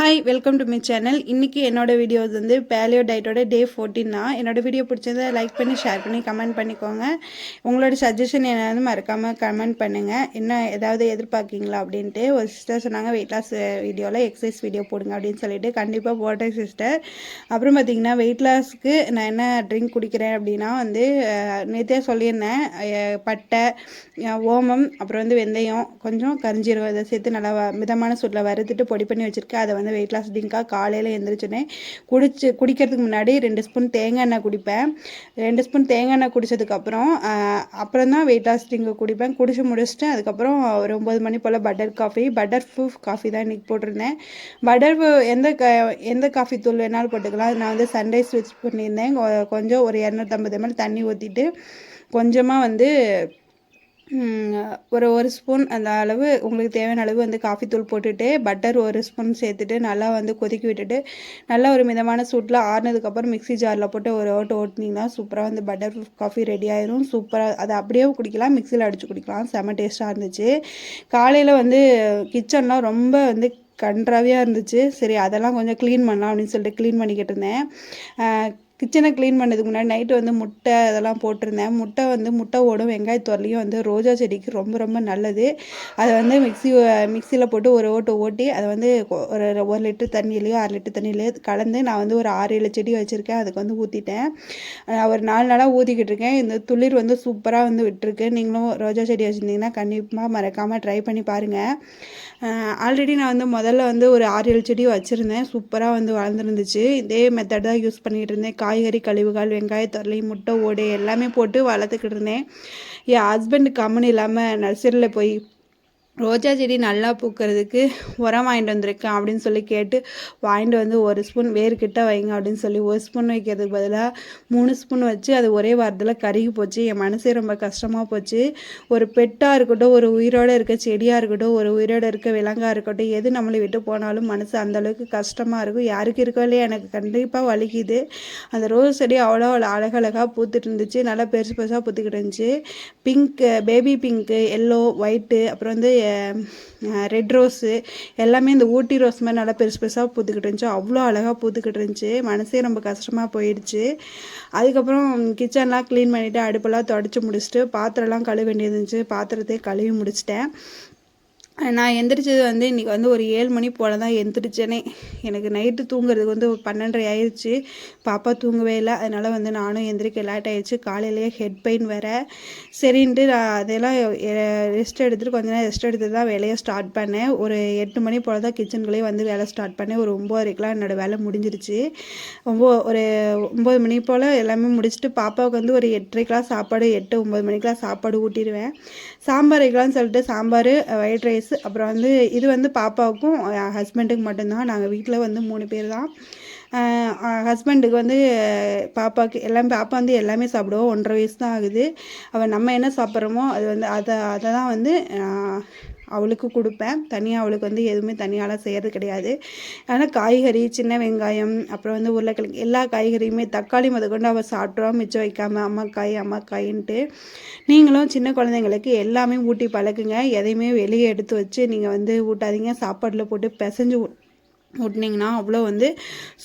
Hi welcome to my channel இன்றைக்கி என்னோடய videos வந்து பேலியோ டயட்டோட டே ஃபோர்டீன் தான். என்னோடய வீடியோ பிடிச்சதை லைக் பண்ணி ஷேர் பண்ணி கமெண்ட் பண்ணிக்கோங்க. உங்களோட சஜஷன் என்னன்னு மறக்காமல் கமெண்ட் பண்ணுங்கள் என்ன ஏதாவது எதிர்பார்க்கீங்களா அப்படின்ட்டு ஒரு சிஸ்டர் சொன்னாங்க வெயிட் லாஸ் வீடியோவில் எக்ஸசைஸ் வீடியோ போடுங்க அப்படின்னு சொல்லிட்டு. கண்டிப்பாக போட்டேன் சிஸ்டர் அப்புறம் பார்த்திங்கன்னா வெயிட் லாஸ்க்கு நான் என்ன ட்ரிங்க் குடிக்கிறேன் அப்படின்னா வந்து நேற்றே சொல்லியிருந்தேன் பட்டை ஓமம் அப்புறம் வந்து வெந்தயம் கொஞ்சம் கரிஞ்சீரகம் இதை சேர்த்து நல்லா மிதமான சூட்டில் வறுத்துட்டு பொடி பண்ணி வச்சுருக்கேன். அதை வந்து வெயிட் லாஸ் ட்ரிங்காக காலையில் எழுந்திரிச்சோன்னே குடிச்சு குடிக்கிறதுக்கு முன்னாடி ரெண்டு ஸ்பூன் தேங்காய் எண்ணெய் குடிப்பேன். ரெண்டு ஸ்பூன் தேங்காய் எண்ணெய் குடித்ததுக்கப்புறம் அப்புறம் தான் வெயிட் லாஸ் ட்ரிங்கை குடிப்பேன். குடிச்சு முடிச்சுட்டு அதுக்கப்புறம் ஒரு ஒம்பது மணி போல் butter coffee butter proof coffee தான் இன்றைக்கி போட்டிருந்தேன். பட்டர் எந்த க எந்த காஃபி தூள் வேணாலும் போட்டுக்கலாம். நான் வந்து சன்ரைஸ் ஸ்விட்ச் பண்ணியிருந்தேன். கொஞ்சம் ஒரு இரநூத்தம்பது எம்எல் தண்ணி ஊற்றிட்டு கொஞ்சமாக வந்து ஒரு ஒரு ஸ்பூன் அந்த அளவு உங்களுக்கு தேவையான அளவு வந்து காஃபி தூள் போட்டுட்டு பட்டர் ஒரு ஸ்பூன் சேர்த்துட்டு நல்லா வந்து கொதிக்க விட்டுட்டு நல்லா ஒரு மிதமான சூட்டில் ஆறுனதுக்கப்புறம் மிக்ஸி ஜாரில் போட்டு ஒரு ஓட்டு ஓட்டினீங்கன்னா சூப்பராக வந்து பட்டர் காஃபி ரெடி ஆயிரும். சூப்பராக அதை அப்படியே குடிக்கலாம் மிக்சியில் அடித்து குடிக்கலாம். செம டேஸ்ட்டாக இருந்துச்சு. காலையில் வந்து கிச்சன்லாம் ரொம்ப வந்து கன்றாவியாக இருந்துச்சு. சரி அதெல்லாம் கொஞ்சம் க்ளீன் பண்ணலாம் அப்படின்னு சொல்லிட்டு க்ளீன் பண்ணிக்கிட்டு இருந்தேன். கிச்சனை க்ளீன் பண்ணதுக்கு முன்னாடி நைட்டு வந்து முட்டை அதெல்லாம் போட்டிருந்தேன். முட்டை வந்து முட்டை ஓடும். வெங்காயத்தோரலையும் வந்து ரோஜா செடிக்கு ரொம்ப ரொம்ப நல்லது. அதை வந்து மிக்ஸி மிக்சியில் போட்டு ஒரு ஓட்டு ஓட்டி அதை வந்து ஒரு ஒரு லிட்டர் தண்ணியிலையோ அரை லிட்டர் தண்ணியிலையோ கலந்து நான் வந்து ஒரு ஆறு ஏழு செடி வச்சுருக்கேன். அதுக்கு வந்து ஊற்றிட்டேன் ஒரு நாலு நாளாக ஊற்றிக்கிட்டு இருக்கேன். இந்த துளிர் வந்து சூப்பராக வந்து விட்டுருக்கு. நீங்களும் ரோஜா செடி வச்சுருந்தீங்கன்னா கண்டிப்பாக மறக்காமல் ட்ரை பண்ணி பாருங்கள் ஆல்ரெடி நான் வந்து முதல்ல வந்து ஒரு ஆறு ஏழு செடி வச்சுருந்தேன். சூப்பராக வந்து வளர்ந்துருந்துச்சு. இதே மெத்தட் தான் யூஸ் பண்ணிகிட்டு இருந்தேன். காய்கறி கழிவுகள் வெங்காயத்தரளி முட்டை ஓடு எல்லாமே போட்டு வளர்த்துக்கிட்டு இருந்தேன். என் ஹஸ்பண்ட் கம்மன் இல்லாமல் நர்சரியில் போய் ரோஜா செடி நல்லா பூக்கிறதுக்கு உரம் வாங்கிட்டு வந்திருக்கேன் அப்படின்னு சொல்லி கேட்டு வாங்கிட்டு வந்து ஒரு ஸ்பூன் வேர்கிட்ட வைங்க அப்படின்னு சொல்லி ஒரு ஸ்பூன் வைக்கிறதுக்கு பதிலாக மூணு ஸ்பூன் வச்சு அது ஒரே வாரத்தில் கருகி போச்சு. என் மனசே ரொம்ப கஷ்டமாக போச்சு. ஒரு பெட்டாக இருக்கட்டும் ஒரு உயிரோடு இருக்க செடியாக இருக்கட்டும் ஒரு உயிரோடு இருக்க விலங்காக இருக்கட்டும் எது நம்மளை விட்டு போனாலும் மனசு அந்தளவுக்கு கஷ்டமாக இருக்கும். யாருக்கு இருக்கோ இல்லையா எனக்கு கண்டிப்பாக வலிக்குது. அந்த ரோஸ் செடி அவ்வளோ அழகழகாக பூத்துட்டு இருந்துச்சு. நல்லா பெருசு பெருசாக பூத்துக்கிட்டு இருந்துச்சு. Pink baby pink yellow white அப்புறம் வந்து ரெட் ரோஸு எல்லாமே இந்த ஊட்டி ரோஸ் மாதிரி நல்லா பெருசு பெருசாக பூத்துக்கிட்டு இருந்துச்சு. அவ்வளோ அழகாக பூத்துக்கிட்டு இருந்துச்சு. மனசே ரொம்ப கஷ்டமாக போயிடுச்சு. அதுக்கப்புறம் கிச்சன்லாம் க்ளீன் பண்ணிவிட்டு அடுப்பெல்லாம் தொடச்சி முடிச்சுட்டு பாத்திரம்லாம் கழுவ வேண்டியது இருந்துச்சு. பாத்திரத்தையே கழுவி முடிச்சிட்டேன். நான் எந்திரிச்சது வந்து இன்றைக்கி வந்து ஒரு ஏழு மணி போல் தான் எந்திரிச்சேனே. எனக்கு நைட்டு தூங்குறதுக்கு வந்து ஒரு பன்னெண்டரை ஆயிடுச்சு பாப்பா தூங்கவே இல்லை. அதனால் வந்து நானும் எந்திரிக்க லேட் ஆயிடுச்சு காலையிலேயே ஹெட் பெயின் வேறு. சரின்ட்டு நான் அதெல்லாம் ரெஸ்ட் எடுத்துட்டு கொஞ்ச நேரம் ரெஸ்ட் எடுத்து தான் வேலையை ஸ்டார்ட் பண்ணேன். ஒரு எட்டு மணி போல் தான் கிச்சனுக்குள்ளேயே வந்து வேலை ஸ்டார்ட் பண்ணேன். ஒரு ஒம்போதரைக்கெலாம் என்னோடய வேலை முடிஞ்சிருச்சு. ஒம்போ ஒரு ஒம்பது மணி போல் எல்லாமே முடிச்சுட்டு பாப்பாவுக்கு வந்து ஒரு எட்டரைக்கெலாம் சாப்பாடு எட்டு ஒம்பது மணிக்கெலாம் சாப்பாடு ஊட்டிடுவேன். சாம்பார் வைக்கலாம்னு சொல்லிட்டு சாம்பார் ஒயிட் ரைஸ் அப்புறம் வந்து இது வந்து பாப்பாவுக்கும் ஹஸ்பண்டுக்கு மட்டும்தான். நாங்கள் வீட்டில் வந்து மூணு பேர் தான் ஹஸ்பண்டுக்கு வந்து பாப்பாவுக்கு எல்லாம் பாப்பா வந்து எல்லாமே சாப்பிடுவோம் ஒன்றரை வயசு தான் ஆகுது. அவள் நம்ம என்ன சாப்பிட்றோமோ அது வந்து அதை அதை தான் வந்து அவளுக்கு கொடுப்பேன். தனியாக அவளுக்கு வந்து எதுவுமே தனியாலாம் செய்கிறது கிடையாது. ஆனால் காய்கறி சின்ன வெங்காயம் அப்புறம் வந்து உருளைக்கிழங்கு எல்லா காய்கறியுமே தக்காளி முதற்கொண்டு அவள் சாப்பிட்றோம் மிச்சம் வைக்காமல் அம்மாக்காய் அம்மாக்காயின்ட்டு. நீங்களும் சின்ன குழந்தைங்களுக்கு எல்லாமே ஊட்டி பழக்குங்க எதையுமே வெளியே எடுத்து வச்சு நீங்கள் வந்து ஊட்டாதீங்க. சாப்பாட்டில் போட்டு பிசைஞ்சு விட்டிங்கன்னா அவ்வளோ வந்து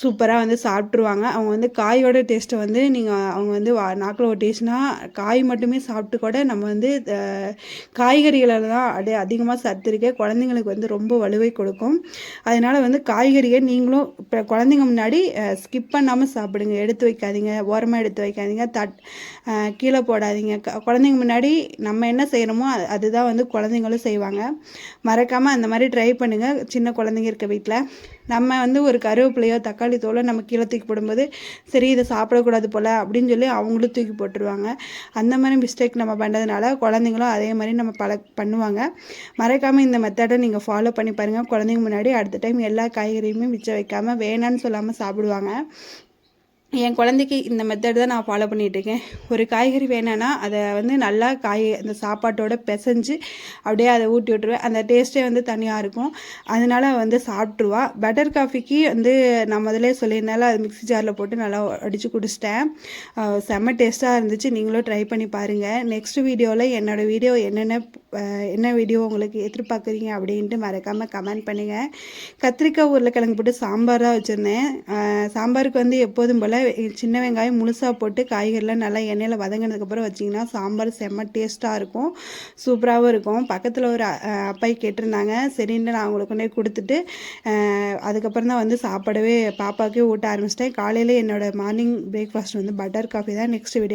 சூப்பராக வந்து சாப்பிட்ருவாங்க அவங்க வந்து காயோட டேஸ்ட்டை வந்து நீங்கள் அவங்க வந்து வா நாக்கில் ஒட்டிச்சுன்னா காய் மட்டுமே சாப்பிட்டு கூட நம்ம வந்து காய்கறிகளில் தான் அது அதிகமாக சத்து இருக்கே குழந்தைங்களுக்கு வந்து ரொம்ப வலுவை கொடுக்கும். அதனால் வந்து காய்கறியை நீங்களும் இப்போ குழந்தைங்க முன்னாடி ஸ்கிப் பண்ணாமல் சாப்பிடுங்க. எடுத்து வைக்காதீங்க. ஓரமாக எடுத்து வைக்காதீங்க. தட் கீழே போடாதீங்க. க- குழந்தைங்க முன்னாடி நம்ம என்ன செய்கிறோமோ அதுதான் வந்து குழந்தைங்களும் செய்வாங்க. மறக்காமல் அந்த மாதிரி ட்ரை பண்ணுங்கள் சின்ன குழந்தைங்க இருக்க வீட்டில் நம்ம வந்து ஒரு கருவேப்பிலையோ தக்காளி தோலை நம்ம கீழே தூக்கி போடும்போது சரி இதை சாப்பிடக்கூடாது போல் அப்படின்னு சொல்லி அவங்களும் தூக்கி போட்டுருவாங்க. அந்த மாதிரி மிஸ்டேக் நம்ம பண்ணுறதுனால குழந்தைங்களும் அதே மாதிரி நம்ம பழ பண்ணுவாங்க. மறக்காமல் இந்த மெத்தடை நீங்கள் ஃபாலோ பண்ணி பாருங்கள் குழந்தைங்க முன்னாடி அடுத்த டைம் எல்லா காய்கறியுமே மிச்சம் வைக்காமல் வேணான்னு சொல்லாமல் சாப்பிடுவாங்க. என் குழந்தைக்கு இந்த மெத்தட் தான் நான் ஃபாலோ பண்ணிகிட்ருக்கேன் ஒரு காய்கறி வேணும்னா அதை வந்து நல்லா காய் அந்த சாப்பாட்டோட பிசைஞ்சு அப்படியே அதை ஊட்டி விட்டுருவேன். அந்த டேஸ்ட்டே வந்து தனியாக இருக்கும். அதனால் வந்து சாப்பிட்ருவா பட்டர் காஃபிக்கு வந்து நான் முதலே சொல்லியிருந்தால அது மிக்ஸி ஜாரில் போட்டு நல்லா அடித்து குடிச்சிட்டேன். செம்ம டேஸ்ட்டாக இருந்துச்சு. நீங்களும் ட்ரை பண்ணி பாருங்கள் நெக்ஸ்ட் வீடியோவில் என்னோடய வீடியோ என்னென்ன என்ன வீடியோ உங்களுக்கு எதிர்பார்க்குறீங்க அப்படின்ட்டு மறக்காமல் கமெண்ட் பண்ணுங்கள் கத்திரிக்காய் உருளைக்கிழங்கு போட்டு சாம்பார் தான் வச்சுருந்தேன். சாம்பாருக்கு வந்து எப்போதும் போல் சின்ன வெங்காயம் முழுசாக போட்டு காய்கறிலாம் நல்லா எண்ணெயில் வதங்கினதுக்கப்புறம் வச்சிங்கன்னா சாம்பார் செம்ம டேஸ்ட்டாக இருக்கும். சூப்பராகவும் இருக்கும். பக்கத்தில் ஒரு அப்பாய் கேட்டிருந்தாங்க. சரின்னு நான் அவங்களுக்கு கொண்டு கொடுத்துட்டு அதுக்கப்புறம் தான் வந்து சாப்பிடவே பாப்பாவுக்கே ஊட்ட ஆரம்பிச்சிட்டேன். காலையில் என்னோடய மார்னிங் பிரேக்ஃபாஸ்ட் வந்து பட்டர் காஃபி தான் நெக்ஸ்ட் வீடியோ